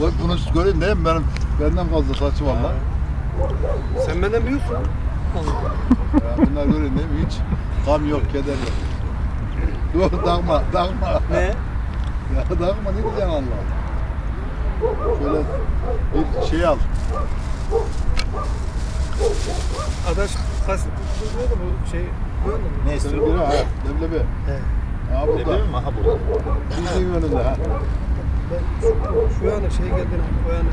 bu- bunu göreyim değil mi? Benim, benden fazla saçı var lan. Sen benden büyüksün. Ya bunlar göreyim değil mi? Hiç gam yok, keder yok. Dur takma, takma. Ne? Ya takma ne diyeceksin Allah Allah. Şöyle bir şey al. Adaş kas ne da bu şey böyle mi? Ne Şöyle istiyorsun? bir ha. Leblebi. He. Ha Leblebi mi? Aha burada. Dizinin önünde ha. Ben şu, şu yana şey geldi o yana.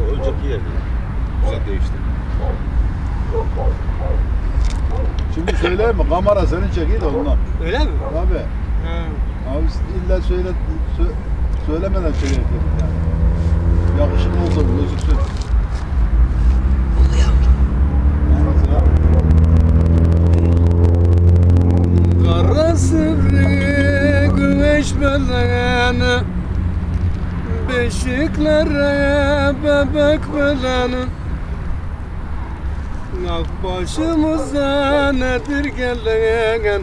O önceki yerdi. Güzel değişti. Şimdi söyleyeyim mi? Kamera senin çekiyor da ondan. Öyle mi? Abi. Ha. Abi illa söyle, sö, söylemeden şey yapayım yani. Yakışıklı olsa bu gözüksün. Kara sivri güneş belanı Beşiklere bebek belanı Ak başımıza nedir gelen?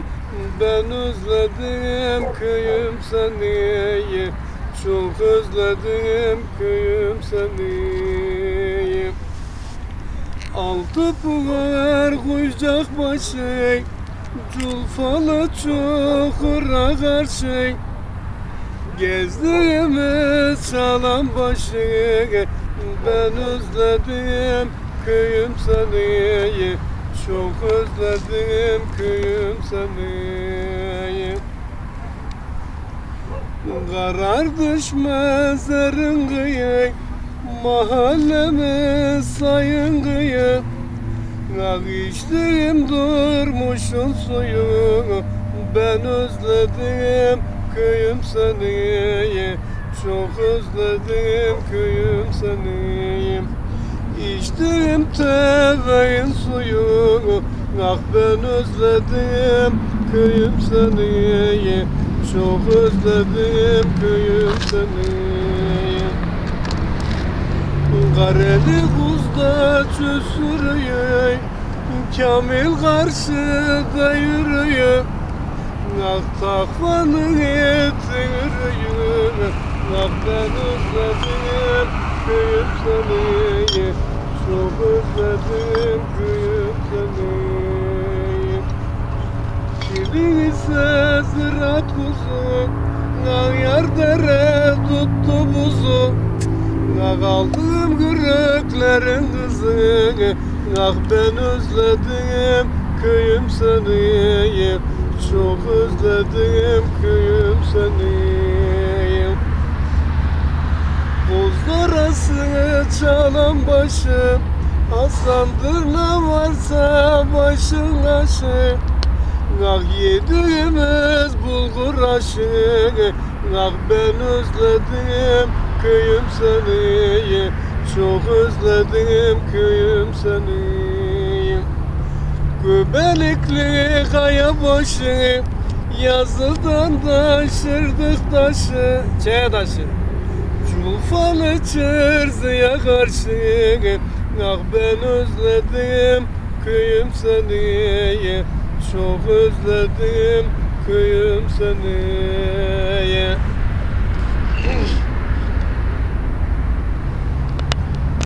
Ben özledim köyüm seni. Çok özledim köyüm seni. Altı pınar kucak başı Culfalı çukura karşı Gezdiğimiz çalan başı Ben özledim köyüm seni. Çok özledim köyüm seni. Karar düşmez erin kıyı Mahallemiz sayın kıyı Ah içtiğim durmuşun suyu Ben özledim köyüm seni Çok özledim köyüm seni İçtiğim teveğin suyu Ah ben özledim köyüm seni Çok özledim köyüm seni Kareli kuzda çösürüyor Kamil karşıda yürüyor Ah takvanın eti yürüyor Ah ben özledim köyüm seni. Çok özledim köyüm seni. Kimin ise ziraat kuzu. Ah yar dere tuttu buzu. Ah aldım Çok özledim köyüm seni Buzlarası çalan başım Aslandır ne varsa başın aşı Ah yediğimiz bulgur aşı Ah ben özledim köyüm seni Çok özledim köyüm Göbelikli kaya başı Yazıdan taşırdık taşı. Çaya taşı. Culfalı çırзıya karşı. Ah ben özledim köyüm seni. Çok özledim köyüm seni